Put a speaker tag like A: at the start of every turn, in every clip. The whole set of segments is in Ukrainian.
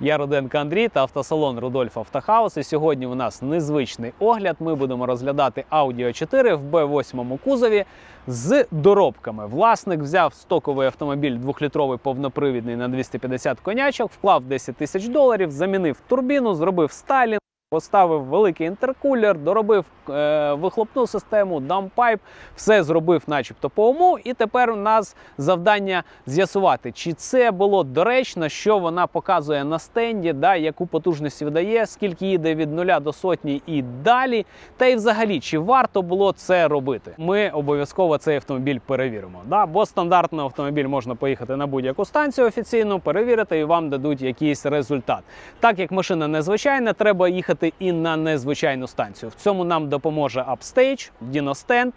A: Я Руденко Андрій та автосалон Рудольф Автохаус. І сьогодні у нас незвичний огляд. Ми будемо розглядати Audi 4 в B8 кузові з доробками. Власник взяв стоковий автомобіль 2-літровий повнопривідний на 250 конячок, вклав 10 тисяч доларів, замінив турбіну, зробив стайлінг. Поставив великий інтеркулер, доробив е, вихлопну систему, дампайп, все зробив, начебто, по уму. І тепер у нас завдання з'ясувати, чи це було доречно, що вона показує на стенді, да, яку потужність видає, скільки їде від нуля до сотні і далі. Та й взагалі, чи варто було це робити. Ми обов'язково цей автомобіль перевіримо. Да? Бо стандартний автомобіль можна поїхати на будь-яку станцію офіційно, перевірити і вам дадуть якийсь результат. Так як машина незвичайна, треба їхати і на незвичайну станцію. В цьому нам допоможе Upstage, Діностенд.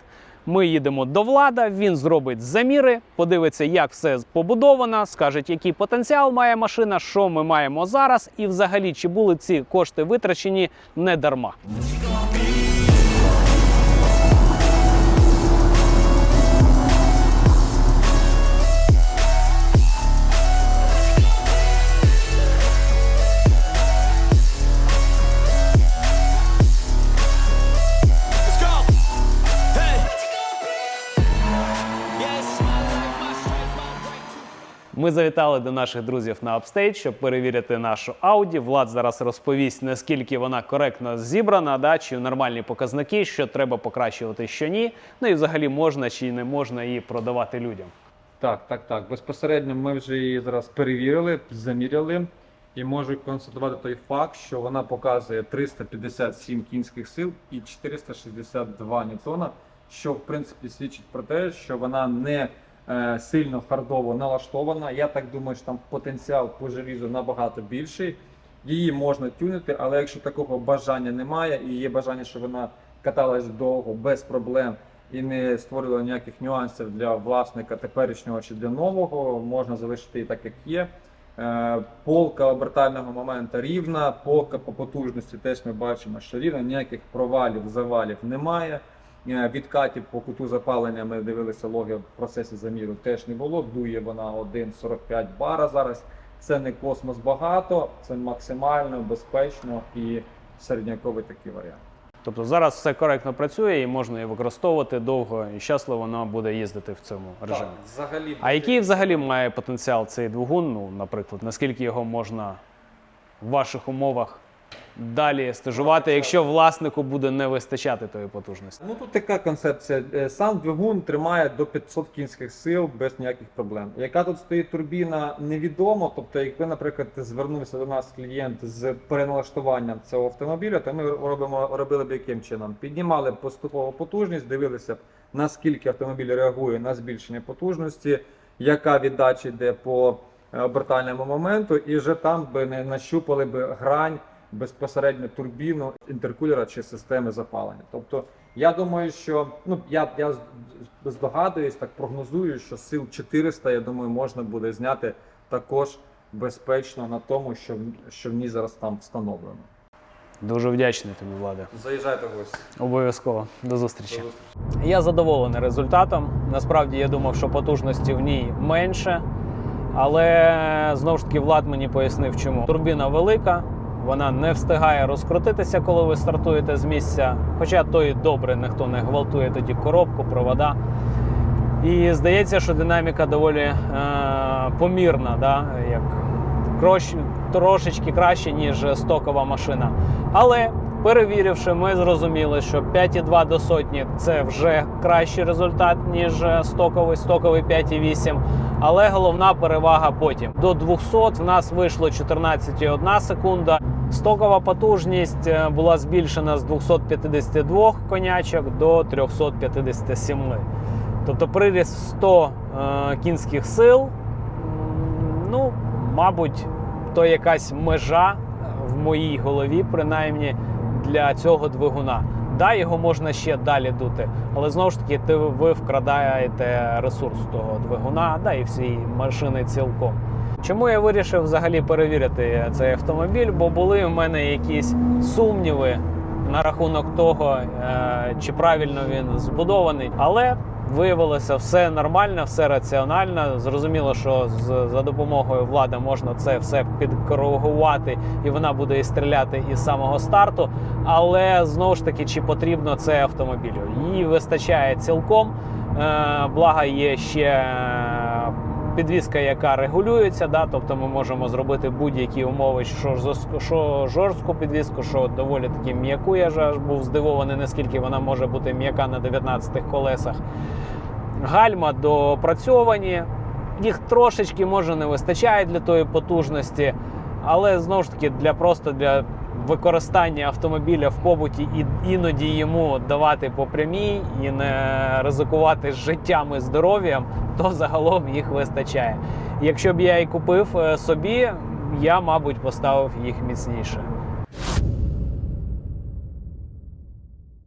A: Ми їдемо до влада, він зробить заміри, подивиться, як все побудовано, скаже, який потенціал має машина, що ми маємо зараз, і взагалі чи були ці кошти витрачені не дарма. Ми завітали до наших друзів на Upstage, щоб перевірити нашу Audi. Влад зараз розповість, наскільки вона коректно зібрана, да, чи нормальні показники, що треба покращувати, що ні. Ну і взагалі можна чи не можна її продавати людям.
B: Так, так, так. Безпосередньо ми вже її зараз перевірили, заміряли. І можу констатувати той факт, що вона показує 357 кінських сил і 462 ньютона, що в принципі свідчить про те, що вона не сильно хардово налаштована. Я так думаю, що там потенціал по желізу набагато більший. Її можна тюнити, але якщо такого бажання немає, і є бажання, щоб вона каталась довго без проблем і не створила ніяких нюансів для власника теперішнього чи для нового, можна залишити її так, як є. Е, Полка обертального моменту рівна, полка по потужності теж ми бачимо, що рівна, ніяких провалів, завалів немає. Е, Відкатів по куту запалення ми дивилися логи в процесі заміру теж не було. Дує вона 1,45 бара зараз. Це не космос багато, це максимально безпечно і середняковий такий варіант.
A: Тобто зараз все коректно працює і можна її використовувати довго і щасливо вона буде їздити в цьому режимі.
B: взагалі,
A: А який взагалі має потенціал цей двигун? Ну, наприклад, наскільки його можна в ваших умовах далі стажувати, якщо власнику буде не вистачати тої потужності?
B: Ну тут така концепція. Е, Сам двигун тримає до 500 кінських сил без ніяких проблем. Яка тут стоїть турбіна, невідомо. Тобто, якби, наприклад, звернувся до нас клієнт з переналаштуванням цього автомобіля, то ми робимо робили б яким чином? Піднімали б поступово потужність, дивилися б наскільки автомобіль реагує на збільшення потужності, яка віддача йде по е, обертальному моменту, і вже там би не нащупали б грань безпосередньо турбіну інтеркулера чи системи запалення. Тобто, я думаю, що ну я, я здогадуюсь, так прогнозую, що сил 400, я думаю, можна буде зняти також безпечно на тому, що, що в ній зараз там встановлено.
A: Дуже вдячний тобі, Влади.
B: Заїжджайте в гості.
A: Обов'язково. До зустрічі. Я задоволений результатом. Насправді я думав, що потужності в ній менше. Але знову ж таки Влад мені пояснив, чому. Турбіна велика, вона не встигає розкрутитися, коли ви стартуєте з місця. Хоча то і добре, ніхто не гвалтує тоді коробку, провода. І здається, що динаміка доволі е, помірна, да? як крош, трошечки краще, ніж стокова машина. Але перевіривши, ми зрозуміли, що 5,2 до сотні це вже кращий результат, ніж стоковий, стоковий 5,8. Але головна перевага потім. До 200 в нас вийшло 14,1 секунда. Стокова потужність е, була збільшена з 252 конячок до 357. Тобто приріст 100 е, кінських сил. Ну, мабуть, то якась межа в моїй голові, принаймні для цього двигуна. Да, його можна ще далі дути, але знову ж таки, ти ви вкрадаєте ресурс того двигуна, да, і всієї машини цілком. Чому я вирішив взагалі перевірити цей автомобіль? Бо були в мене якісь сумніви на рахунок того, е, чи правильно він збудований. Але Виявилося все нормально, все раціонально. Зрозуміло, що з, за допомогою влади можна це все підкоригувати, і вона буде і стріляти із самого старту. Але знову ж таки, чи потрібно це автомобілю? Її вистачає цілком. Е, Благо є ще підвізка, яка регулюється. Да? Тобто ми можемо зробити будь-які умови, що, що жорстку підвізку, що доволі таки м'яку. Я ж аж був здивований, наскільки вона може бути м'яка на 19 колесах. Гальма допрацьовані. Їх трошечки може не вистачає для тої потужності, але знову ж таки для просто для використання автомобіля в побуті і іноді йому давати по прямій і не ризикувати життям і здоров'ям, то загалом їх вистачає. Якщо б я і купив е, собі, я, мабуть, поставив їх міцніше.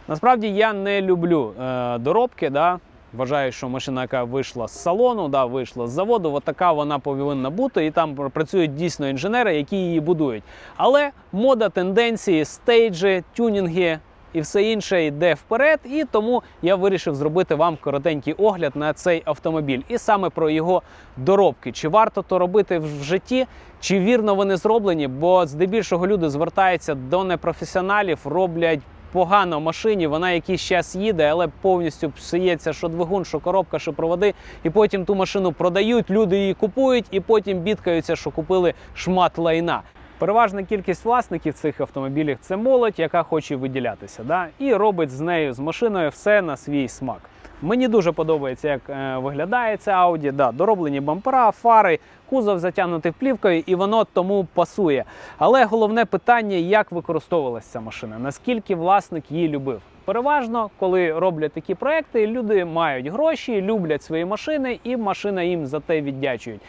A: Насправді я не люблю е, доробки. Да? Вважаю, що машина, яка вийшла з салону, да, вийшла з заводу, от така вона повинна бути, і там працюють дійсно інженери, які її будують. Але мода, тенденції, стейджі, тюнінги і все інше йде вперед. І тому я вирішив зробити вам коротенький огляд на цей автомобіль. І саме про його доробки. Чи варто то робити в житті, чи вірно вони зроблені? Бо здебільшого люди звертаються до непрофесіоналів, роблять погано машині, вона якийсь час їде, але повністю псується, що двигун, що коробка, що проводи. І потім ту машину продають, люди її купують, і потім бідкаються, що купили шмат лайна. Переважна кількість власників цих автомобілів це молодь, яка хоче виділятися, да? і робить з нею з машиною все на свій смак. Мені дуже подобається, як е, виглядає ця Audi. Да, дороблені бампера, фари, кузов затягнутий плівкою, і воно тому пасує. Але головне питання, як використовувалася ця машина, наскільки власник її любив. Переважно, коли роблять такі проекти, люди мають гроші, люблять свої машини, і машина їм за те віддячують.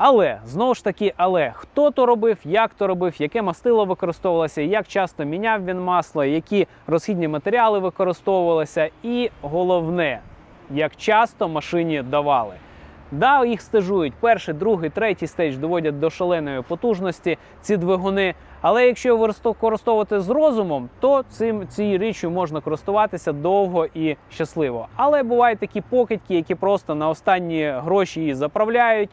A: Але знову ж таки, але хто то робив, як то робив, яке мастило використовувалося, як часто міняв він масло, які розхідні матеріали використовувалися, і головне, як часто машині давали. Да, їх стежують перший, другий, третій стейдж доводять до шаленої потужності ці двигуни. Але якщо використовувати з розумом, то цим цією річчю можна користуватися довго і щасливо. Але бувають такі покидьки, які просто на останні гроші її заправляють,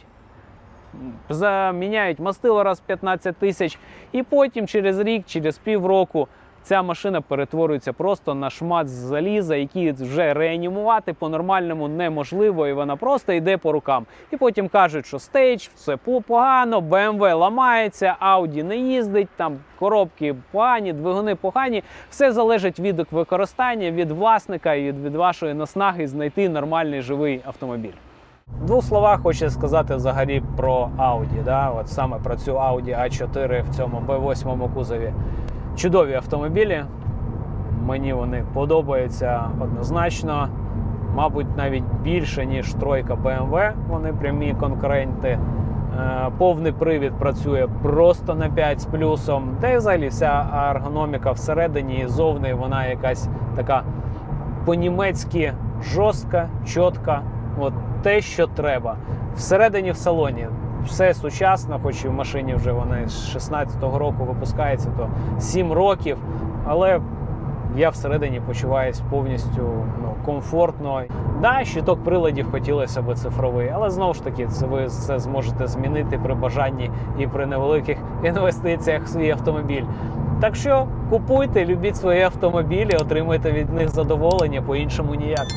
A: заміняють мастило раз 15 тисяч, і потім через рік, через півроку ця машина перетворюється просто на шмат з заліза, який вже реанімувати по-нормальному неможливо, і вона просто йде по рукам. І потім кажуть, що стейдж, все погано, BMW ламається, Audi не їздить, там коробки погані, двигуни погані. Все залежить від використання, від власника і від, вашої наснаги знайти нормальний живий автомобіль. Двох словах хочу сказати взагалі про Audi. Да? От саме про цю Audi A4 в цьому B8 кузові. Чудові автомобілі. Мені вони подобаються однозначно. Мабуть, навіть більше, ніж тройка BMW. Вони прямі конкуренти. Е, Повний привід працює просто на 5 з плюсом. Та й взагалі вся ергономіка всередині і зовні вона якась така по-німецьки жорстка, чітка. От те, що треба. Всередині в салоні все сучасно, хоч і в машині вже вони з 16-го року випускається, то 7 років. Але я всередині почуваюся повністю ну, комфортно. Да, щиток приладів хотілося б цифровий, але знову ж таки, це ви це зможете змінити при бажанні і при невеликих інвестиціях в свій автомобіль. Так що купуйте, любіть свої автомобілі, отримуйте від них задоволення, по-іншому ніяк.